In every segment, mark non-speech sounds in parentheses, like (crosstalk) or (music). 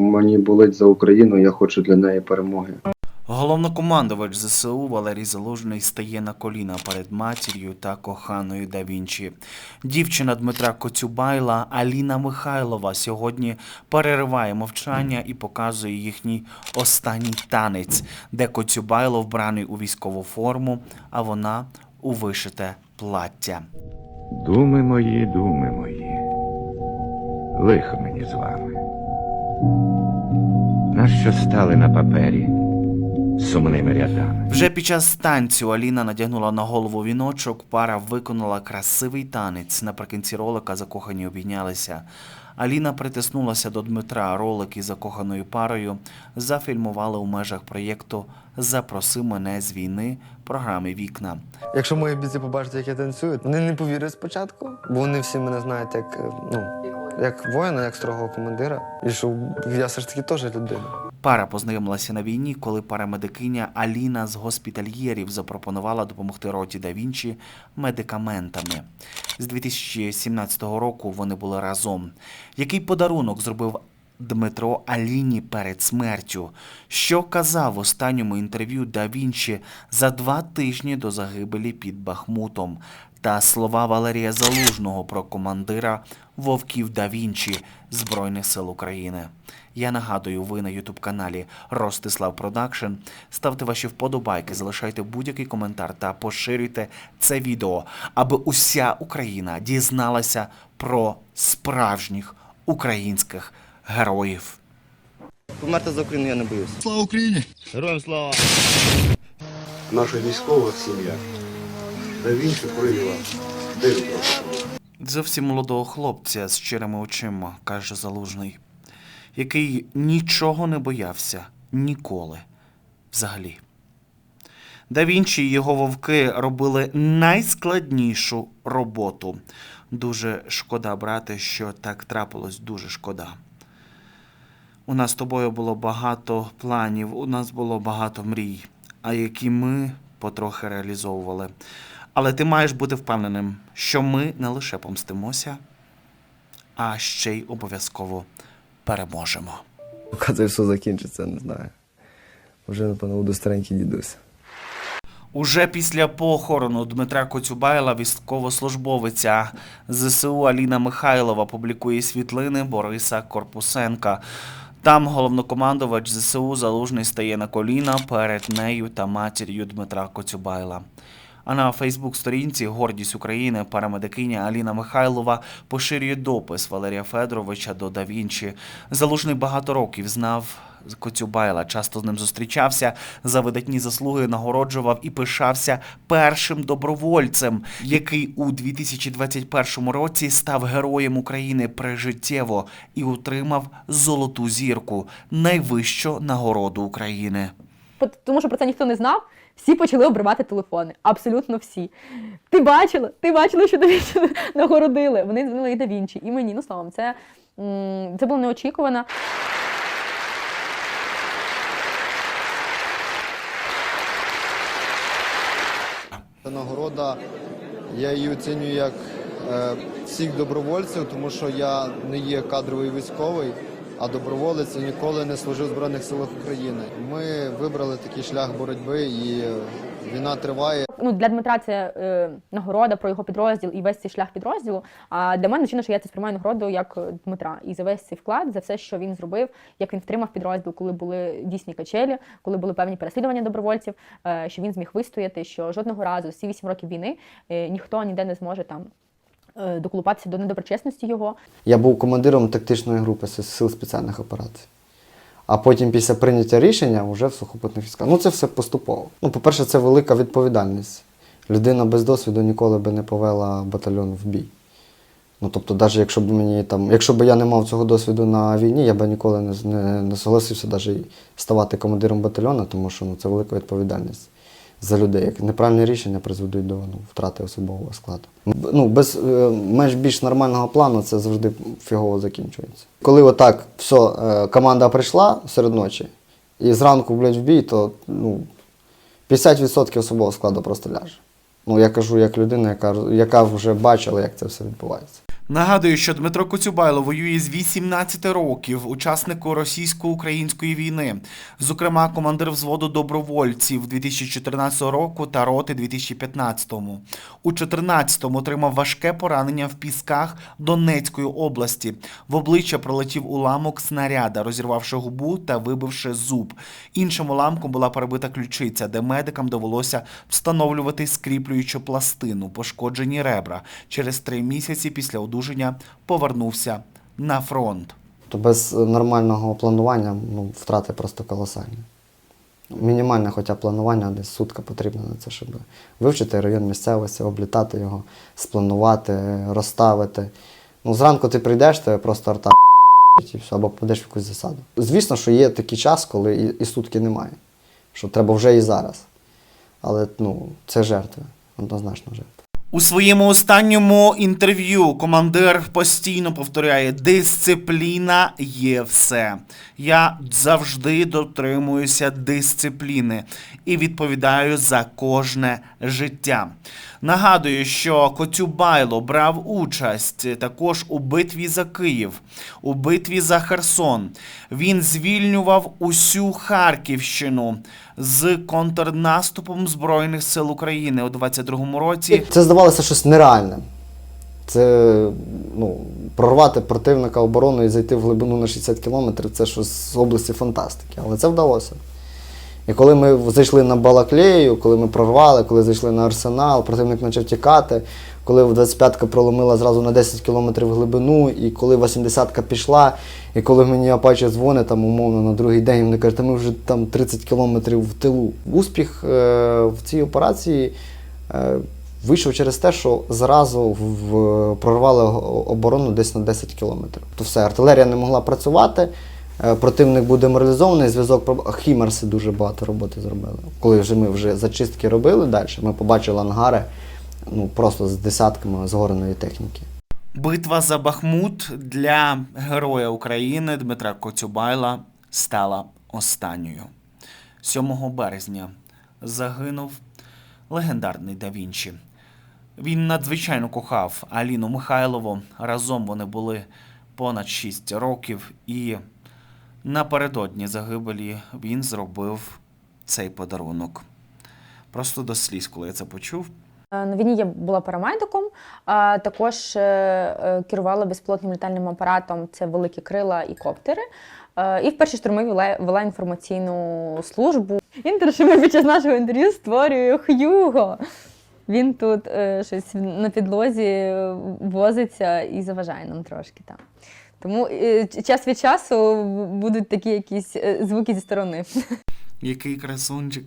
Мені болить за Україну, я хочу для неї перемоги. Головнокомандувач ЗСУ Валерій Залужний стає на коліна перед матір'ю та коханою да Вінчі. Дівчина Дмитра Коцюбайла Аліна Михайлова сьогодні перериває мовчання і показує їхній останній танець, де Коцюбайло вбраний у військову форму, а вона у вишите плаття. Думи мої, думи мої, лихо мені з вами. Нащо стали на папері сумними рядами? Вже під час танцю Аліна надягнула на голову віночок, пара виконала красивий танець. Наприкінці ролика закохані обійнялися. Аліна притиснулася до Дмитра. Ролик із закоханою парою зафільмували у межах проєкту Запроси мене з війни програми Вікна. Якщо мої бійці побачать, як я танцюю, вони не повірять спочатку, бо вони всі мене знають як, е, ну, як воїна, як строгого командира. І що я все ж таки теж людина. Пара познайомилася на війні, коли парамедикиня Аліна з госпітальєрів запропонувала допомогти роті да Вінчі медикаментами. З 2017 року вони були разом. Який подарунок зробив Дмитро Аліні перед смертю? Що казав в останньому інтерв'ю да Вінчі за два тижні до загибелі під Бахмутом? Та слова Валерія Залужного про командира Вовків да Вінчі Збройних сил України. Я нагадую, ви на Ютуб каналі Ростислав Продакшн. Ставте ваші вподобайки, залишайте будь-який коментар та поширюйте це відео, аби уся Україна дізналася про справжніх українських героїв. Померти за Україну я не боюся. Слава Україні! Героям слава! наша військова сім'я. Да Вінчі привела. Дев'ять років. Зовсім молодого хлопця з щирими очима, каже Залужний, який нічого не боявся ніколи взагалі. Да Вінчі і його вовки робили найскладнішу роботу. Дуже шкода, брате, що так трапилось, дуже шкода. У нас з тобою було багато планів, у нас було багато мрій, а які ми потрохи реалізовували. Але ти маєш бути впевненим, що ми не лише помстимося, а ще й обов'язково переможемо. Коли все закінчиться, не знаю. Вже, напевно, буду старенький дідусь. Уже після похорону Дмитра Коцюбайла військовослужбовиця ЗСУ Аліна Михайлова публікує світлини Бориса Корпусенка. Там головнокомандувач ЗСУ Залужний стає на коліна перед нею та матір'ю Дмитра Коцюбайла. А на Фейсбук-сторінці Гордість України парамедикиня Аліна Михайлова поширює допис Валерія Федоровича до Да Вінчі. Залужний багато років знав Коцюбайла, часто з ним зустрічався, за видатні заслуги нагороджував і пишався першим добровольцем, який у 2021 році став героєм України прижиттєво і отримав золоту зірку, найвищу нагороду України. Тому що про це ніхто не знав. Всі почали обривати телефони. Абсолютно всі. Ти бачила? Ти бачила, що Давінчі (laughs) нагородили. Вони дзвонили і Давінчі, і мені. Ну словом, це, це було неочікувано. Ця нагорода, я її оцінюю як е, всіх добровольців, тому що я не є кадровий військовий, а доброволець ніколи не служив в Збройних силах України. Ми вибрали такий шлях боротьби, і війна триває. Ну, для Дмитра це е, нагорода про його підрозділ і весь цей шлях підрозділу. А для мене звичайно, що я це сприймаю нагороду як Дмитра. І за весь цей вклад, за все, що він зробив, як він втримав підрозділ, коли були дійсні качелі, коли були певні переслідування добровольців, е, що він зміг вистояти, що жодного разу всі вісім років війни е, ніхто ніде не зможе там. Е, Доколупатися до недоброчесності його, Я був командиром тактичної групи сил спеціальних операцій. А потім, після прийняття рішення, вже в сухопутних військах. Ну, це все поступово. Ну, по-перше, це велика відповідальність. Людина без досвіду ніколи би не повела батальйон в бій. Ну, тобто, навіть якщо б мені там, якщо б я не мав цього досвіду на війні, я б ніколи не, не, не согласився навіть ставати командиром батальйону, тому що ну, це велика відповідальність за людей. Як неправильні рішення призведуть до ну, втрати особового складу. Ну, без е, менш більш нормального плану це завжди фігово закінчується. Коли отак все, е, команда прийшла серед ночі і зранку блядь, в бій, то ну, 50% особового складу просто ляже. Ну, я кажу як людина, яка, яка вже бачила, як це все відбувається. Нагадую, що Дмитро Коцюбайло воює з 18 років, учаснику російсько-української війни, зокрема командир взводу добровольців 2014 року та роти 2015-му. У 14-му отримав важке поранення в пісках Донецької області. В обличчя пролетів уламок снаряда, розірвавши губу та вибивши зуб. Іншим уламком була перебита ключиця, де медикам довелося встановлювати скріплюючу пластину, пошкоджені ребра. Через три місяці після одужання повернувся на фронт. То без е, нормального планування ну, втрати просто колосальні. Мінімальне хоча планування, десь сутка потрібна на це, щоб вивчити район місцевості, облітати його, спланувати, розставити. Ну, зранку ти прийдеш, тебе просто арта і все, або попадеш в якусь засаду. Звісно, що є такий час, коли і, і сутки немає. Що треба вже і зараз. Але ну, це жертви, однозначно жертви. У своєму останньому інтерв'ю командир постійно повторяє: дисципліна є все. Я завжди дотримуюся дисципліни і відповідаю за кожне життя. Нагадую, що Коцюбайло брав участь також у битві за Київ, у битві за Херсон. Він звільнював усю Харківщину з контрнаступом Збройних сил України у 22-му році. Це здавалося щось нереальне. Це ну, прорвати противника оборону і зайти в глибину на 60 кілометрів це щось з області фантастики. Але це вдалося. І коли ми зайшли на Балаклею, коли ми прорвали, коли зайшли на арсенал, противник почав тікати, коли 25-ка проломила зразу на 10 кілометрів глибину, і коли 80-ка пішла, і коли мені Апаче дзвонить там умовно на другий день, вони кажуть, ми вже там 30 кілометрів в тилу. Успіх е, в цій операції е, вийшов через те, що зразу в, прорвали оборону десь на 10 кілометрів. То все, артилерія не могла працювати. е, Противник був деморалізований, зв'язок про Хімарси дуже багато роботи зробили. Коли вже ми вже зачистки робили далі, ми побачили ангари ну, просто з десятками згореної техніки. Битва за Бахмут для героя України Дмитра Коцюбайла стала останньою. 7 березня загинув легендарний Да Вінчі. Він надзвичайно кохав Аліну Михайлову. Разом вони були понад 6 років, і напередодні загибелі він зробив цей подарунок. Просто до сліз, коли я це почув. Е, На війні я була парамедиком, також е, е, керувала безпілотним літальним апаратом. Це великі крила і коптери. І в першій штурмовій вела, інформаційну службу. Інтершумер під час нашого інтерв'ю створює Х'юго. Він тут щось на підлозі возиться і заважає нам трошки там. Тому час від часу будуть такі якісь звуки зі сторони. Який красунчик.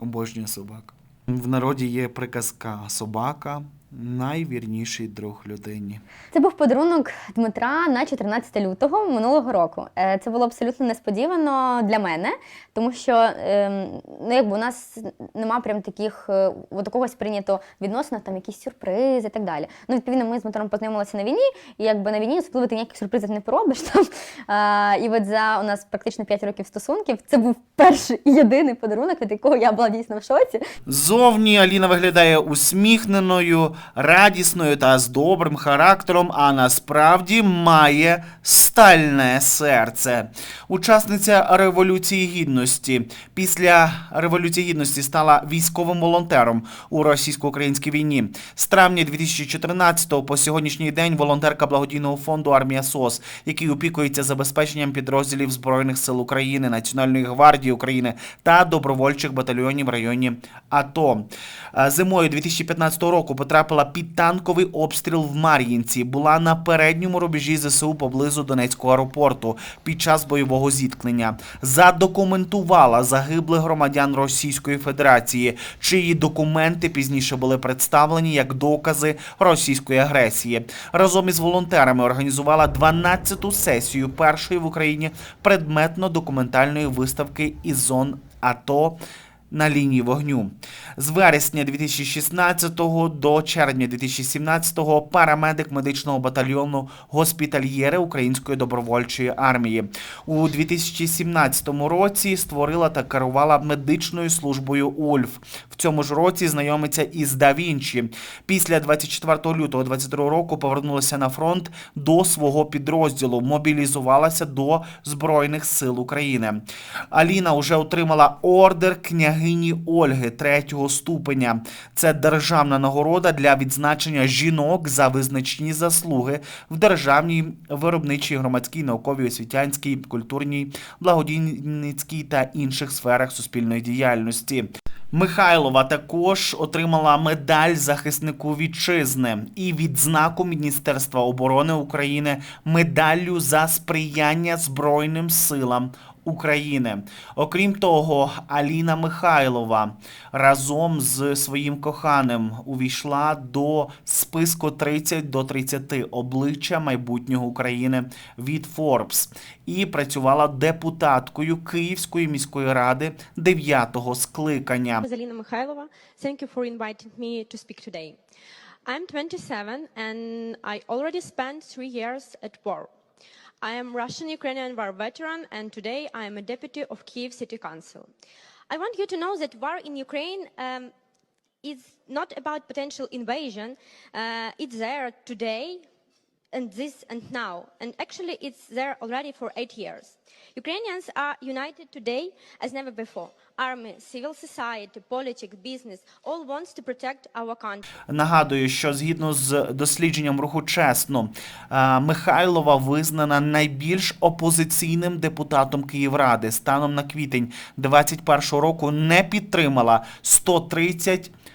Обожнюю собак. В народі є приказка собака найвірніший друг людині. Це був подарунок Дмитра на 14 лютого минулого року. Е, Це було абсолютно несподівано для мене, тому що ем, ну, якби у нас нема прям таких е, от такого сприйнято відносин, там якісь сюрпризи і так далі. Ну, відповідно, ми з Дмитром познайомилися на війні, і якби на війні особливо ти ніяких сюрпризів не поробиш (laughs) там. А, і от за у нас практично 5 років стосунків це був перший і єдиний подарунок, від якого я була дійсно в шоці. Зовні Аліна виглядає усміхненою, радісною та з добрим характером, а насправді має стальне серце. Учасниця Революції Гідності. Після Революції Гідності стала військовим волонтером у російсько-українській війні. З травня 2014 по сьогоднішній день волонтерка благодійного фонду Армія СОС, який опікується забезпеченням підрозділів Збройних сил України, Національної гвардії України та добровольчих батальйонів в районі АТО. Зимою 2015 року потрапила під танковий обстріл в Мар'їнці. Була на передньому рубежі ЗСУ поблизу Донецького аеропорту під час бойового зіткнення. Задокументувала загиблих громадян Російської Федерації, чиї документи пізніше були представлені як докази російської агресії. Разом із волонтерами організувала 12-ту сесію першої в Україні предметно-документальної виставки із зон АТО на лінії вогню. З вересня 2016 до червня 2017 парамедик медичного батальйону госпітальєри Української добровольчої армії. У 2017 році створила та керувала медичною службою Ульф. В цьому ж році знайомиться із Да Вінчі. Після 24 лютого 22 року повернулася на фронт до свого підрозділу, мобілізувалася до Збройних сил України. Аліна вже отримала ордер княгині Ольги третього ступеня. Це державна нагорода для відзначення жінок за визначні заслуги в державній виробничій, громадській, науковій, освітянській, культурній, благодійницькій та інших сферах суспільної діяльності. Михайлова також отримала медаль захиснику вітчизни і відзнаку Міністерства оборони України медаллю за сприяння Збройним силам України. Окрім того, Аліна Михайлова разом з своїм коханим увійшла до списку 30 до 30 обличчя майбутнього України від Forbes і працювала депутаткою Київської міської ради 9-го скликання. Zalina Mikhailova. Thank you for inviting me to speak today. I'm 27 and I already spent three years at war. I am Russian-Ukrainian war veteran and today I am a deputy of Kiev City Council. I want you to know that war in Ukraine um, is not about potential invasion. Uh, it's there today and this and now. And actually, it's there already for eight years. Ukrainians are united today as never before. Army, civil society, politics, business all wants to protect our country. Нагадую, що згідно з дослідженням руху чесно, е, Михайлова визнана найбільш опозиційним депутатом Київради. Станом на квітень 2021 року не підтримала 130 е,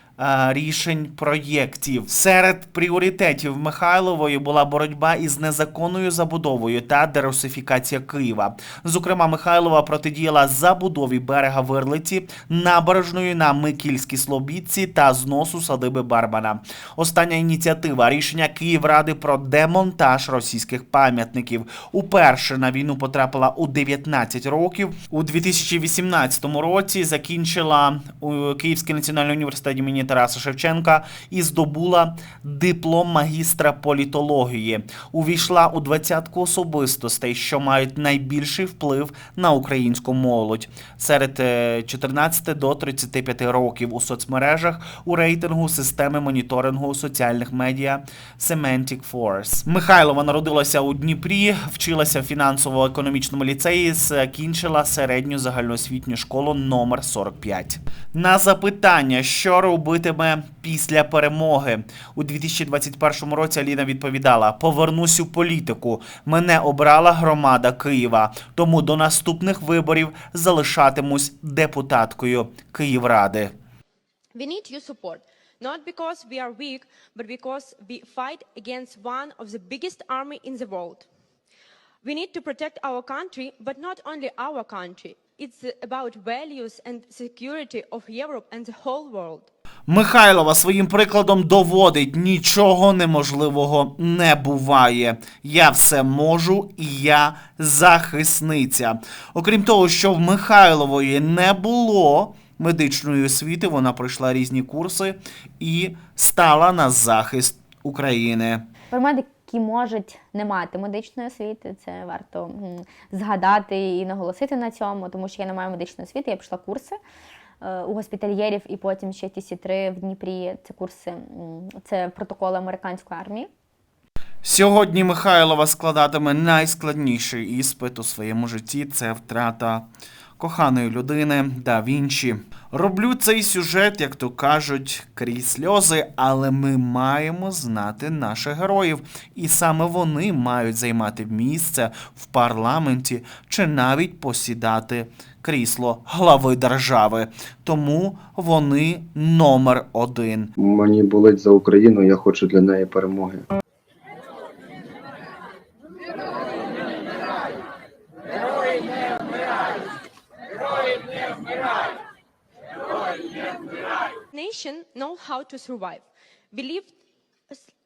рішень проєктів. Серед пріоритетів Михайлової була боротьба із незаконною забудовою та дерусифікація Києва. Зокрема, Михайлова протидіяла забудові берега Вирлиці, набережної на Микільській Слобідці та зносу садиби Барбана. Остання ініціатива рішення Київради про демонтаж російських пам'ятників. Уперше на війну потрапила у 19 років. У 2018 році закінчила у Київський національний університет імені Тараса Шевченка і здобула диплом магістра політології. Увійшла у двадцятку особистостей, що мають найбільший вплив на українську молодь серед е, 14 до 35 років у соцмережах у рейтингу системи моніторингу соціальних медіа Semantic Force. Михайлова народилася у Дніпрі, вчилася в фінансово-економічному ліцеї, закінчила середню загальноосвітню школу номер 45. На запитання, що робитиме після перемоги у 2021 році, Аліна відповідала: повернусь у політику. Мене обрала громада Києва. Тому до наступних виборів залишатимусь депутаткою Київради. We need your support, not because we are weak, but because we fight against one of the biggest army in the world. We need to protect our country, but not only our country. It's about values and security of Europe and the whole world. Михайлова своїм прикладом доводить, нічого неможливого не буває. Я все можу і я захисниця. Окрім того, що в Михайлової не було медичної освіти, вона пройшла різні курси і стала на захист України. Парамедики можуть не мати медичної освіти, це варто згадати і наголосити на цьому, тому що я не маю медичної освіти, я пішла курси у госпітальєрів і потім ще TC3 в Дніпрі. Це курси, це протоколи американської армії. Сьогодні Михайлова складатиме найскладніший іспит у своєму житті це втрата коханої людини да Вінчі. Роблю цей сюжет, як то кажуть, крізь сльози, але ми маємо знати наших героїв, і саме вони мають займати місце в парламенті чи навіть посідати крісло глави держави. Тому вони номер один. Мені болить за Україну, я хочу для неї перемоги. Nation know how to survive. We lived,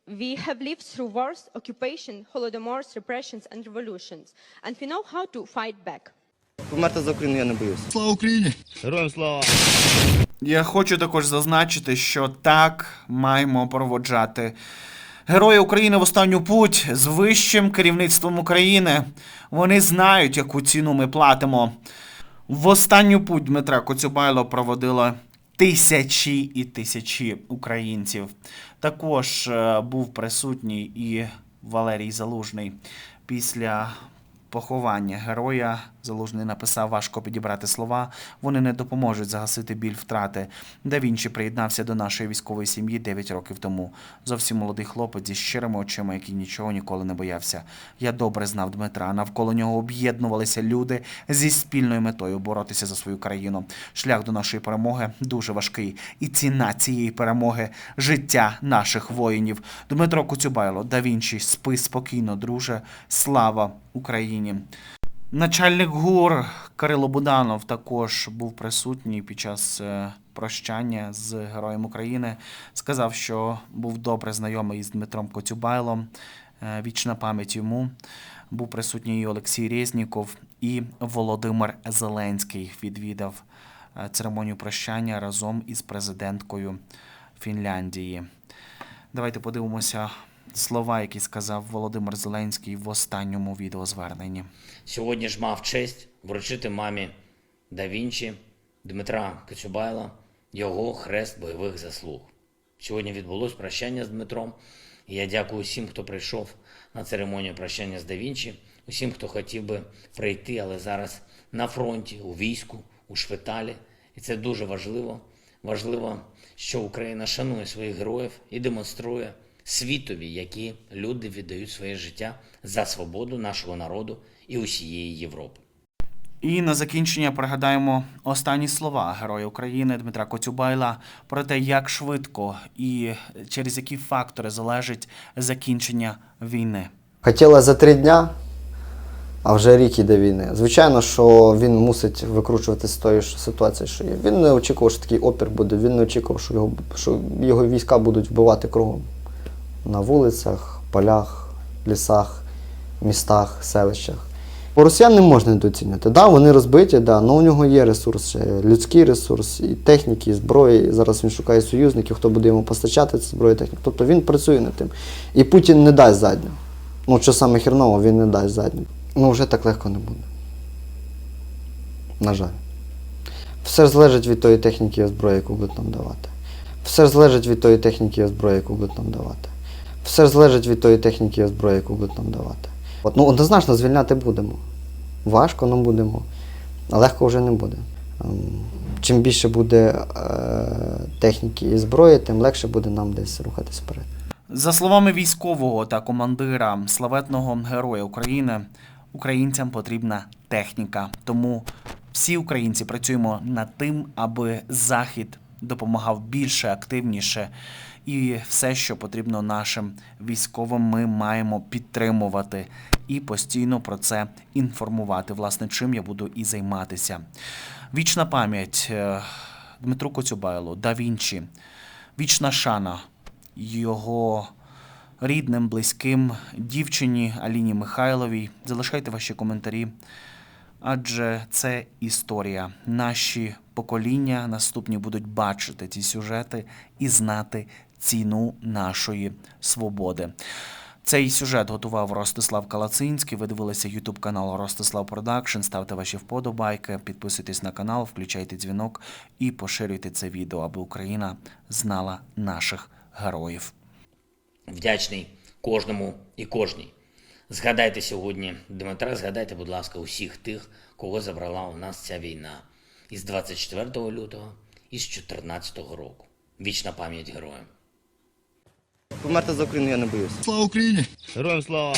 we have lived through wars, occupation, holodomors, repressions, and revolutions, and we know how to fight back. Померти за Україну я не боюся. Слава Україні! Героям слава! Я хочу також зазначити, що так маємо проводжати герої України в останню путь з вищим керівництвом України. Вони знають, яку ціну ми платимо. В останню путь Дмитра Коцюбайло проводила тисячі і тисячі українців. Також е, був присутній і Валерій Залужний. Після поховання героя Залужний написав важко підібрати слова. Вони не допоможуть загасити біль втрати. Да Вінчі приєднався до нашої військової сім'ї 9 років тому. Зовсім молодий хлопець зі щирими очима, який нічого ніколи не боявся. Я добре знав Дмитра. Навколо нього об'єднувалися люди зі спільною метою боротися за свою країну. Шлях до нашої перемоги дуже важкий. І ціна цієї перемоги життя наших воїнів. Дмитро Коцюбайло, да Вінчі, спи спокійно, друже. Слава Україні! Начальник ГУР Кирило Буданов також був присутній під час е, прощання з Героєм України. Сказав, що був добре знайомий з Дмитром Коцюбайлом. Е, Вічна пам'ять йому. Був присутній і Олексій Резніков, і Володимир Зеленський відвідав е, церемонію прощання разом із президенткою Фінляндії. Давайте подивимося слова, які сказав Володимир Зеленський в останньому відеозверненні. Сьогодні ж мав честь вручити мамі да Вінчі Дмитра Коцюбайла його хрест бойових заслуг. Сьогодні відбулось прощання з Дмитром. І я дякую всім, хто прийшов на церемонію прощання з да Вінчі, усім, хто хотів би прийти, але зараз на фронті, у війську, у шпиталі. І це дуже важливо. Важливо, що Україна шанує своїх героїв і демонструє світові, які люди віддають своє життя за свободу нашого народу і усієї Європи. І на закінчення пригадаємо останні слова Героя України Дмитра Коцюбайла про те, як швидко і через які фактори залежить закінчення війни. Хотіла за три дня, а вже рік іде війни. Звичайно, що він мусить викручувати з тої ж ситуації, що є. Він не очікував, що такий опір буде. Він не очікував, що його, що його війська будуть вбивати кругом. На вулицях, полях, лісах, містах, селищах. Росіян не можна недооцінювати. Да, вони розбиті, да, але у нього є ресурс, людський ресурс, і техніки, і зброї. І зараз він шукає союзників, хто буде йому постачати цю зброю техніку. Тобто він працює над тим. І Путін не дасть задню. Ну, що саме херново, він не дасть задню. Ну, вже так легко не буде. На жаль. Все залежить від тої техніки і зброї, яку будуть нам давати. Все залежить від тої техніки і зброї, яку будуть нам давати. Все залежить від тої техніки і зброї, яку будуть нам давати. От, ну, однозначно звільняти будемо. Важко нам будемо, а легко вже не буде. Ем, Чим більше буде е, техніки і зброї, тим легше буде нам десь рухатись вперед. За словами військового та командира славетного героя України, українцям потрібна техніка. Тому всі українці працюємо над тим, аби захід допомагав більше, активніше. І все, що потрібно нашим військовим, ми маємо підтримувати і постійно про це інформувати. Власне, чим я буду і займатися. Вічна пам'ять е, Дмитру Коцюбайлу, Да Вінчі, вічна шана його рідним, близьким, дівчині Аліні Михайловій. Залишайте ваші коментарі, адже це історія. Наші покоління наступні будуть бачити ці сюжети і знати ціну нашої свободи. Цей сюжет готував Ростислав Калацинський. Ви дивилися YouTube канал Ростислав Продакшн. Ставте ваші вподобайки, підписуйтесь на канал, включайте дзвінок і поширюйте це відео, аби Україна знала наших героїв. Вдячний кожному і кожній. Згадайте сьогодні Дмитра, згадайте, будь ласка, усіх тих, кого забрала у нас ця війна із 24 лютого і з 14 року. Вічна пам'ять героям. Померти за Україну я не боюся. Слава Україні! Героям слава!